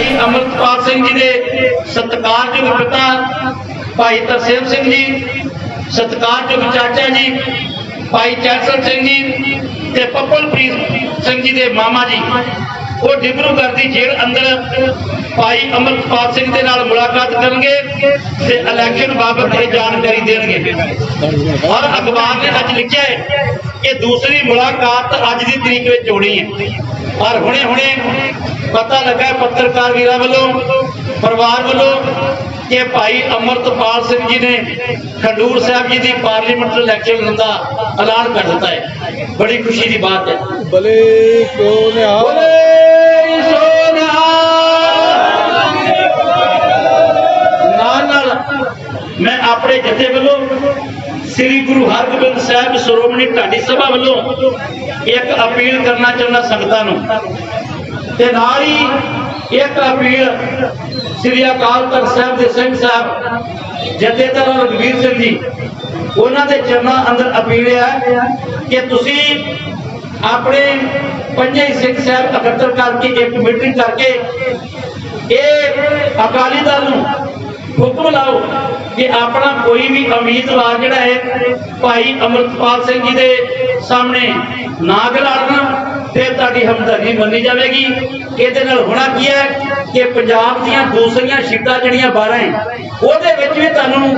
ਭਾਈ ਅਮਰਪਾਲ ਸਿੰਘ ਜੀ ਦੇ ਸਤਿਕਾਰਯੋਗ ਪਿਤਾ ਭਾਈ ਤਰਸੇਮ ਸਿੰਘ ਜੀ ਸਤਿਕਾਰਯੋਗ ਚਾਚਾ ਜੀ, ਭਾਈ ਚੈਸਰ ਸਿੰਘ ਜੀ ਤੇ ਪੱਪਲਪ੍ਰੀਤ ਸਿੰਘ ਜੀ ਦੇ ਮਾਮਾ ਜੀ। ਉਹ ਡਿਬਰੂਗੜ੍ਹ ਦੀ ਜੇਲ੍ਹ ਅੰਦਰ ਭਾਈ ਅਮਰਪਾਲ ਸਿੰਘ ਦੇ ਨਾਲ ਮੁਲਾਕਾਤ ਕਰਨਗੇ ਤੇ ਇਲੈਕਸ਼ਨ ਬਾਬਤ ਇਹ ਜਾਣਕਾਰੀ ਦੇਣਗੇ। ਔਰ ਅਖਬਾਰ ਨੇ ਅੱਜ ਲਿਖਿਆ ਹੈ ਕਿ ਦੂਸਰੀ ਮੁਲਾਕਾਤ ਅੱਜ ਦੀ ਤਰੀਕ ਵਿੱਚ ਹੋਣੀ ਹੈ। ਔਰ ਹੁਣੇ ਹੁਣੇ ਪਤਾ ਲੱਗਾ ਪੱਤਰਕਾਰ ਵੀਰਾਂ ਵੱਲੋਂ ਪਰਿਵਾਰ ਵੱਲੋਂ ਕਿ ਭਾਈ ਅਮਰਤਪਾਲ ਸਿੰਘ ਜੀ ਨੇ ਖਡੂਰ ਸਾਹਿਬ ਜੀ ਦੀ ਪਾਰਲੀਮੈਂਟ ਇਲੈਕਸ਼ਨ ਲੜਨ ਦਾ ਐਲਾਨ ਕਰ ਦਿੱਤਾ ਹੈ। ਬੜੀ ਖੁਸ਼ੀ ਦੀ ਬਾਤ ਹੈ। ਭਲੇ ਕੋ ਨਿਹਾਲ ਬੋਲੇ ਸੋਨਿਹਾ ਨਾਲ ਨਾਲ ਮੈਂ ਆਪਣੇ ਜਥੇ ਵੱਲੋਂ ਸ੍ਰੀ ਗੁਰੂ ਹਰਗੋਬਿੰਦ ਸਾਹਿਬ ਸ਼੍ਰੋਮਣੀ ਢਾਡੀ ਸਭਾ ਵੱਲੋਂ ਇੱਕ ਅਪੀਲ ਕਰਨਾ ਚਾਹੁੰਦਾ ਸੰਗਤਾਂ ਨੂੰ। ਤੇ ਨਾਲ ਹੀ ਇੱਕ ਅਪੀਲ ਸ੍ਰੀ ਅਕਾਲ ਤਖਤ ਸਾਹਿਬ ਦੇ ਸਿੰਘ ਸਾਹਿਬ, ਜਥੇਦਾਰ ਰਘਵੀਰ ਸਿੰਘ ਜੀ, ਉਹਨਾਂ ਦੇ ਚਰਨਾਂ ਅੰਦਰ ਅਪੀਲ ਹੈ ਕਿ ਤੁਸੀਂ ਆਪਣੇ ਪੰਜੇ ਸਿੱਖ ਸਾਹਿਬ ਇਕੱਤਰ ਕਰਕੇ ਇੱਕ ਮੀਟਿੰਗ ਕਰਕੇ ਇਹ ਅਕਾਲੀ ਦਲ ਨੂੰ ਹੁਕਮ ਲਾਓ ਕਿ ਆਪਣਾ ਕੋਈ ਵੀ ਉਮੀਦਵਾਰ ਜਿਹੜਾ ਹੈ, ਭਾਈ ਅਮਰਪਾਲ ਸਿੰਘ ਜੀ ਦੇ ਸਾਹਮਣੇ ਨਾ ਖਿਲਾੜਨਾ ਤੇ ਤੁਹਾਡੀ ਹਮਦਰਦੀ ਮੰਨੀ ਜਾਵੇਗੀ। ਇਹਦੇ ਨਾਲ ਹੋਣਾ ਕੀ ਹੈ ਕਿ ਪੰਜਾਬ ਦੀਆਂ ਦੂਸਰੀਆਂ ਸੀਟਾਂ ਜਿਹੜੀਆਂ 12 ਹੈ, ਉਹਦੇ ਵਿੱਚ ਵੀ ਤੁਹਾਨੂੰ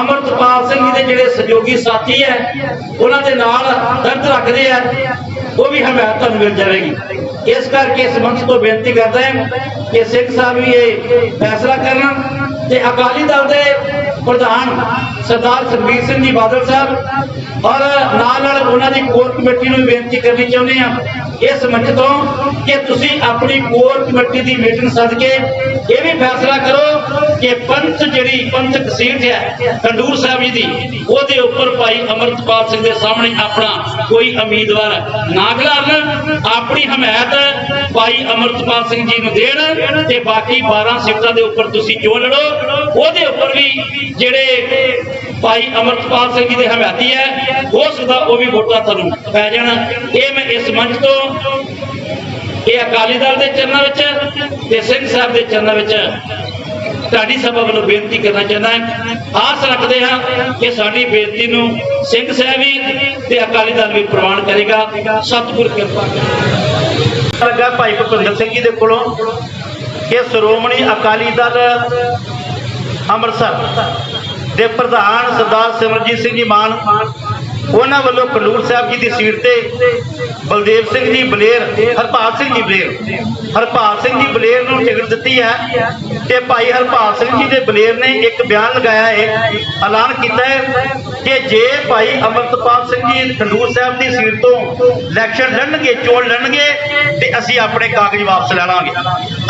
ਅਮਰਪਾਲ ਸਿੰਘ ਜੀ ਦੇ ਜਿਹੜੇ ਸਹਿਯੋਗੀ ਸਾਥੀ ਹੈ, ਉਹਨਾਂ ਦੇ ਨਾਲ ਦਰਦ ਰੱਖਦੇ ਆ, ਉਹ ਵੀ ਹਮਾਇਤ ਤੁਹਾਨੂੰ ਮਿਲ ਜਾਵੇਗੀ। ਇਸ ਕਰਕੇ ਇਸ ਮੰਚ ਤੋਂ ਬੇਨਤੀ ਕਰਦਾ ਹਾਂ ਕਿ ਸਿੱਖ ਸਾਹਿਬ ਵੀ ਇਹ ਫੈਸਲਾ ਕਰਨ ਤੇ ਅਕਾਲੀ ਦਲ ਦੇ ਪ੍ਰਧਾਨ ਸਰਦਾਰ ਸੁਖਬੀਰ ਸਿੰਘ ਜੀ ਬਾਦਲ ਸਾਹਿਬ ਔਰ ਨਾਲ ਨਾਲ ਉਹਨਾਂ ਦੀ ਕੋਰ ਕਮੇਟੀ ਨੂੰ ਵੀ ਬੇਨਤੀ ਕਰਨੀ ਚਾਹੁੰਦੇ ਹਾਂ। ਇਸ ਮੰਚ ਤੋਂ ਕਿ ਤੁਸੀਂ ਆਪਣੀ ਕੋਰ ਕਮੇਟੀ ਦੀ ਮੀਟਿੰਗ ਸੱਦ ਕੇ ਇਹ ਵੀ ਫੈਸਲਾ ਕਰੋ ਕਿ ਪੰਥ ਜਿਹੜੀ ਪੰਚਕ ਸੀਟ ਹੈ ਖੰਡੂਰ ਸਾਹਿਬ ਜੀ ਦੀ, ਉਹਦੇ ਉੱਪਰ ਭਾਈ ਅਮਰਤਪਾਲ ਸਿੰਘ ਦੇ ਸਾਹਮਣੇ ਆਪਣਾ ਕੋਈ ਉਮੀਦਵਾਰ ਨਾ ਖਿਲਾਰਨ, ਆਪਣੀ ਹਮਾਇਤ ਭਾਈ ਅਮਰਤਪਾਲ ਸਿੰਘ ਜੀ ਨੂੰ ਦੇਣ ਤੇ ਬਾਕੀ 12 ਸੀਟਾਂ ਦੇ ਉੱਪਰ ਤੁਸੀਂ ਚੋਣ ਲੜੋ। ਉਹਦੇ ਉੱਪਰ ਵੀ ਜਿਹੜੇ ਭਾਈ ਅਮਰਤਪਾਲ ਸਿੰਘ ਜੀ ਦੇ ਹਮਾਇਤੀ ਹੈ ਹੋ ਸਕਦਾ ਉਹ ਵੀ ਵੋਟਾਂ ਤੁਹਾਨੂੰ ਪੈ ਜਾਣ। ਇਹ ਮੈਂ ਇਸ ਮੰਚ ਤੋਂ ਇਹ ਅਕਾਲੀ ਦਲ ਦੇ ਚਰਨਾਂ ਵਿੱਚ ਤੇ ਸਿੰਘ ਸਾਹਿਬ ਦੇ ਚਰਨਾਂ ਵਿੱਚ ਤੁਹਾਡੀ ਸਭਾ ਵੱਲੋਂ ਬੇਨਤੀ ਕਰਨਾ ਚਾਹੁੰਦਾ ਹਾਂ। ਆਸ ਰੱਖਦੇ ਹਾਂ ਕਿ ਸਾਡੀ ਬੇਨਤੀ ਨੂੰ ਸਿੰਘ ਸਾਹਿਬ ਵੀ ਤੇ ਅਕਾਲੀ ਦਲ ਵੀ ਪ੍ਰਵਾਨ ਕਰੇਗਾ। ਸਤਿਗੁਰ ਕਿਰਪਾ ਕਰੇ ਲੱਗਾ ਭਾਈ ਭੁਪਿੰਦਰ ਸਿੰਘ ਜੀ ਦੇ ਕੋਲੋਂ ਕਿ ਸ਼੍ਰੋਮਣੀ ਅਕਾਲੀ ਦਲ ਅੰਮ੍ਰਿਤਸਰ ਦੇ ਪ੍ਰਧਾਨ ਸਰਦਾਰ ਸਿਮਰਜੀਤ ਸਿੰਘ ਜੀ ਮਾਨ, ਉਹਨਾਂ ਵੱਲੋਂ ਖਡੂਰ ਸਾਹਿਬ ਜੀ ਦੀ ਸੀਟ ਤੇ ਬਲਦੇਵ ਸਿੰਘ ਜੀ ਬਲੇਰ ਹਰਪਾਲ ਸਿੰਘ ਜੀ ਬਲੇਰ ਹਰਪਾਲ ਸਿੰਘ ਜੀ ਬਲੇਰ ਨੂੰ ਟਿਕਟ ਦਿੱਤੀ ਹੈ ਤੇ ਭਾਈ ਹਰਪਾਲ ਸਿੰਘ ਜੀ ਦੇ ਬਲੇਰ ਨੇ ਇੱਕ ਬਿਆਨ ਲਗਾਇਆ ਹੈ, ਐਲਾਨ ਕੀਤਾ ਹੈ ਕਿ ਜੇ ਭਾਈ ਅਮਰਤਪਾਲ ਸਿੰਘ ਜੀ ਖਡੂਰ ਸਾਹਿਬ ਦੀ ਸੀਟ ਤੋਂ ਇਲੈਕਸ਼ਨ ਲੜਨਗੇ, ਚੋਣ ਲੜਨਗੇ, ਤੇ ਅਸੀਂ ਆਪਣੇ ਕਾਗਜ਼ ਵਾਪਸ ਲੈ ਲਾਂਗੇ।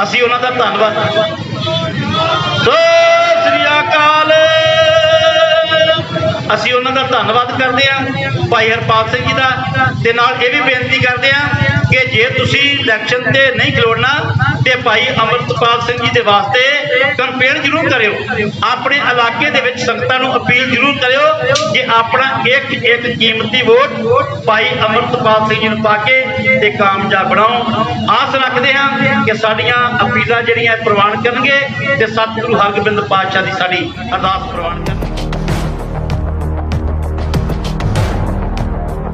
ਅਸੀਂ ਉਹਨਾਂ ਦਾ ਧੰਨਵਾਦ। ਸੋ ਧੰਨਵਾਦ ਕਰਦੇ ਹਾਂ ਭਾਈ ਹਰਪਾਲ ਸਿੰਘ ਜੀ ਦਾ ਤੇ ਨਾਲ ਇਹ ਵੀ ਬੇਨਤੀ ਕਰਦੇ ਹਾਂ ਕਿ ਜੇ ਤੁਸੀਂ ਇਲੈਕਸ਼ਨ ਤੇ ਨਹੀਂ ਖਲੋੜਨਾ ਤੇ ਭਾਈ ਅਮਰਤਪਾਲ ਸਿੰਘ ਜੀ ਦੇ ਵਾਸਤੇ ਕੰਪੇਨ ਜ਼ਰੂਰ ਕਰਿਓ। ਆਪਣੇ ਇਲਾਕੇ ਦੇ ਵਿੱਚ ਸੰਗਤਾਂ ਨੂੰ ਅਪੀਲ ਜ਼ਰੂਰ ਕਰਿਓ ਕਿ ਆਪਣਾ ਇੱਕ ਇੱਕ ਕੀਮਤੀ ਵੋਟ ਭਾਈ ਅਮਰਤਪਾਲ ਸਿੰਘ ਜੀ ਨੂੰ ਪਾ ਕੇ ਤੇ ਕਾਮਯਾਬ ਬਣਾਓ। ਆਸ ਰੱਖਦੇ ਹਾਂ ਕਿ ਸਾਡੀਆਂ ਅਪੀਲਾਂ ਜਿਹੜੀਆਂ ਪ੍ਰਵਾਨ ਕਰਨਗੇ ਤੇ ਸਤਿਗੁਰੂ ਹਰਗੋਬਿੰਦ ਪਾਤਸ਼ਾਹ ਦੀ ਸਾਡੀ ਅਰਦਾਸ ਪ੍ਰਵਾਨ ਕਰਨਗੇ।